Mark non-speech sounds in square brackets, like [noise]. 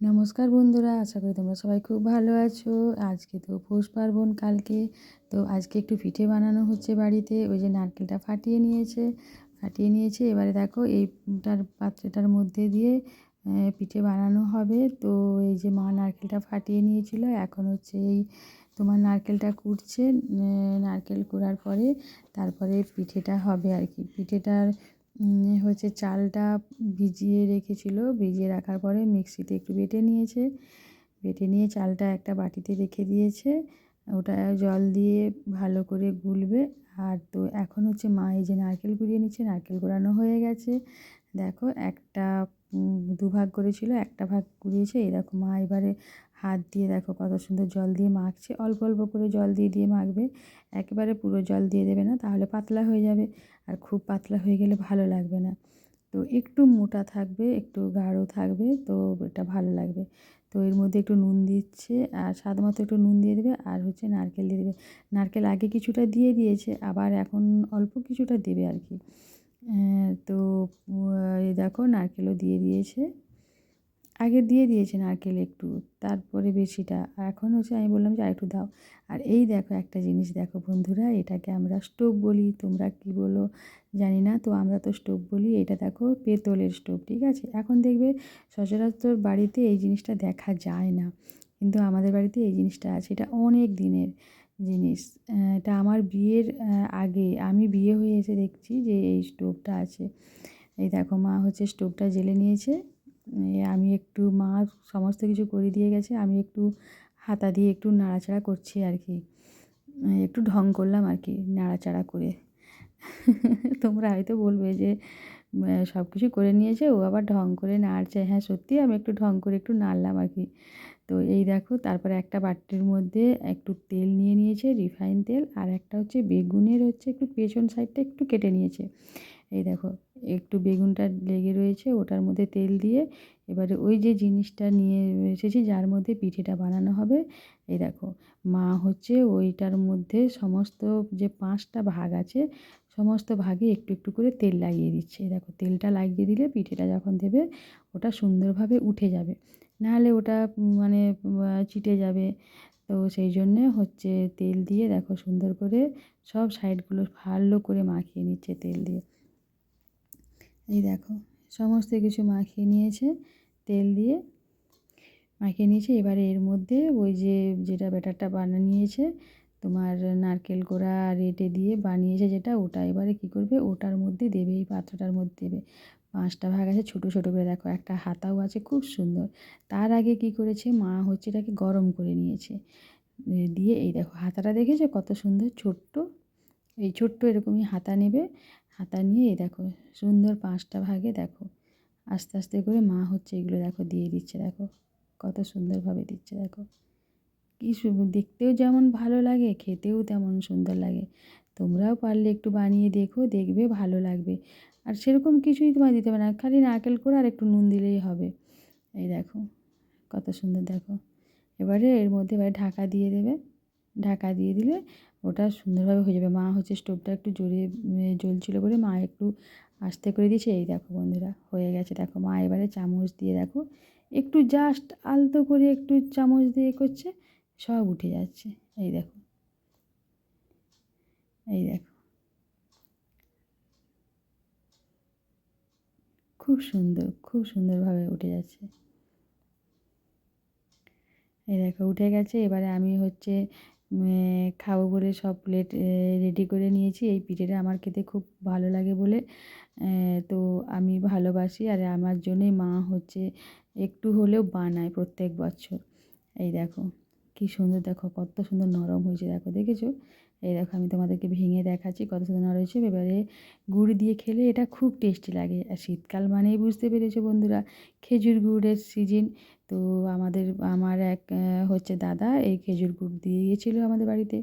নমস্কার বন্ধুরা, আশা করি তোমরা সবাই খুব ভালো আছো। আজকে তো পৌষ পার্বণ কালকে, তো আজকে একটু পিঠে বানানো হচ্ছে বাড়িতে, ওই যে নারকেলটা ফাটিয়ে নিয়েছে ফাটিয়ে নিয়েছে। এবারে দেখো এইটার পাত্রটার মধ্যে দিয়ে পিঠে বানানো হবে। তো এই যে মা নারকেলটা ফাটিয়ে নিয়েছিল, এখন হচ্ছে এই তোমার নারকেলটা কুটছে নারকেল কুড়ার পরে তারপরে পিঠেটা হবে আর কি। পিঠেটার হচ্ছে চালটা ভিজিয়ে রেখেছিল। ভিজিয়ে রাখার পরে মিক্সিতে একটু বেটে নিয়েছে। বেটে নিয়ে চালটা একটা বাটিতে রেখে দিয়েছে। ওটা জল দিয়ে ভালো করে গুলবে। আর তো এখন হচ্ছে মা এই যে নারকেল কুড়িয়ে নিচ্ছে, নারকেল কুড়ানো হয়ে গেছে। দেখো একটা দুভাগ করেছিল, একটা ভাগ কুড়িয়েছে এই দেখো মা এবারে হাত দিয়ে দেখো কত সুন্দর জল দিয়ে মাখছে, অল্প অল্প করে জল দিয়ে দিয়ে মাখবে, একেবারে পুরো জল দিয়ে দেবে না, তাহলে পাতলা হয়ে যাবে, আর খুব পাতলা হয়ে গেলে ভালো লাগবে না। তো একটু মোটা থাকবে, একটু গাঢ় থাকবে, তো এটা ভালো লাগবে। তো এর মধ্যে একটু নুন দিচ্ছে, আর স্বাদ মতো একটু নুন দিয়ে দেবে, আর হচ্ছে নারকেল দিয়ে দেবে। নারকেল আগে কিছুটা দিয়ে দিয়েছে, আবার এখন অল্প কিছুটা দেবে আর কি। তো এই দেখো নারকেলও দিয়ে দিয়েছে। আগে দিয়ে দিয়েছে নারকেল একটু, তারপরে বেশিটা। এখন হচ্ছে আমি বললাম যে আরেকটু দাও। আর এই দেখো একটা জিনিস দেখো বন্ধুরা, এটাকে আমরা স্টোভ বলি। তোমরা কি বলো জানি না, তো আমরা তো স্টোভ বলি। এটা দেখো পেতলের স্টোভ, ঠিক আছে? এখন দেখবে সচরাচর বাড়িতে এই জিনিসটা দেখা যায় না। কিন্তু আমাদের বাড়িতে এই জিনিসটা আছে, এটা অনেক দিনের। জিনিস। এটা আমার বিয়ের আগে। আমি বিয়ে হয়ে এসে দেখছি যে এই স্টোভটা আছে। এই দেখো মা হচ্ছে স্টোভটা জেলে নিয়েছে। আমি একটু, মা সমস্ত কিছু করে দিয়ে গেছে। আমি একটু হাতা দিয়ে একটু নাড়াচাড়া করছি আর কি। একটু ঢং করলাম আর কি, নাড়াচাড়া করে। [laughs] তোমরা হয়তো বলবে যে সব কিছু করে নিয়েছে। ও আবার ঢং করে নাড়ছে। হ্যাঁ সত্যি আমি একটু ঢং করে একটু নাড়লাম আর কি। তো এই দেখো, তারপরে একটা বাটির মধ্যে একটু তেল নিয়ে নিয়েছে, রিফাইন তেল, আর একটা হচ্ছে বেগুনের হচ্ছে একটু পেছন সাইডটা একটু কেটে নিয়েছে। এই দেখো একটু বেগুনটা লেগে রয়েছে, ওটার মধ্যে তেল দিয়ে এবারে ওই যে জিনিসটা নিয়ে এসেছি, যার মধ্যে পিঠেটা বানানো হবে, এই দেখো। মা হচ্ছে ওইটার মধ্যে সমস্ত যে পাঁচটা ভাগ আছে, সমস্ত ভাগে একটু একটু করে তেল লাগিয়ে দিচ্ছে। দেখো, তেলটা লাগিয়ে দিলে পিঠেটা যখন দেবে, ওটা সুন্দরভাবে উঠে যাবে। নাহলে ওটা মানে চিটে যাবে। তো সেই জন্যে হচ্ছে তেল দিয়ে দেখো সুন্দর করে সব সাইডগুলো ভালো করে মাখিয়ে নিচ্ছে তেল দিয়ে। এই দেখো, সমস্ত কিছু মাখিয়ে নিয়েছে, তেল দিয়ে মাখিয়ে নিয়েছে। এবারে এর মধ্যে ওই যে, যেটা ব্যাটারটা নিয়েছে, তোমার নারকেল কোড়া রেটে দিয়ে বানিয়েছে যেটা, ওটা এবারে কি করবে? ওটার মধ্যে দেবে, এই পাত্রটার মধ্যে দেবে। পাঁচটা ভাগ আছে, ছোটো ছোটো করে দেখো, একটা হাতাও আছে, খুব সুন্দর। তার আগে কি করেছে? মা হচ্ছে এটাকে গরম করে নিয়েছে। দিয়ে এই দেখো, হাতাটা দেখেছ? কত সুন্দর, ছোট্ট। এই ছোট্ট এরকমই হাতা নেবে। হাতা নিয়ে এই দেখো, সুন্দর পাঁচটা ভাগে দেখো। আস্তে আস্তে করে মা হচ্ছে এগুলো দেখো দিয়ে দিচ্ছে, দেখো। কত সুন্দরভাবে দিচ্ছে, দেখো। কী দেখতেও যেমন ভালো লাগে, খেতেও তেমন সুন্দর লাগে। তোমরাও পারলে একটু বানিয়ে দেখো, দেখবে ভালো লাগবে। আর সেরকম কিছুই তোমার দিতে হবে না, খালি নারকেল করে আর একটু নুন দিলেই হবে। এই দেখো, কত সুন্দর দেখো। এবারে এর মধ্যে এবারে ঢাকা দিয়ে দেবে। ঢাকা দিয়ে দিলে ওটা সুন্দরভাবে হয়ে যাবে। মা হচ্ছে স্টোভটা একটু জোরে জ্বলছিলো বলে মা একটু আস্তে করে দিয়েছে। এই দেখো বন্ধুরা, হয়ে গেছে। দেখো মা এবারে চামচ দিয়ে দেখো, একটু জাস্ট আলতো করে একটু চামচ দিয়ে করছে, সব উঠে যাচ্ছে। এই দেখো এই দেখো। খুব সুন্দর, খুব সুন্দরভাবে উঠে যাচ্ছে। এই দেখো, উঠে গেছে। এবারে আমি হচ্ছে খাব বলে সব প্লেট রেডি করে নিয়েছি। এই পিঠেটা আমার খেতে খুব ভালো লাগে বলে তো আমি ভালোবাসি। আর আমার জন্যই মা হচ্ছে, একটু হলেও বানায় প্রত্যেক বছর। এই দেখো। কী সুন্দর দেখো, কত সুন্দর নরম হয়েছে দেখো, দেখেছ? এই দেখো, আমি তোমাদেরকে ভেঙে দেখাচ্ছি কত সুন্দর নরম হয়েছে। এবারে গুড় দিয়ে খেলে এটা খুব টেস্টি লাগে। আর শীতকাল মানেই বুঝতে পেরেছ বন্ধুরা, খেজুর গুড়ের সিজন তো আমাদের, আমার এক হচ্ছে দাদা এই খেজুর গুড় দিয়ে গিয়েছিল আমাদের বাড়িতে।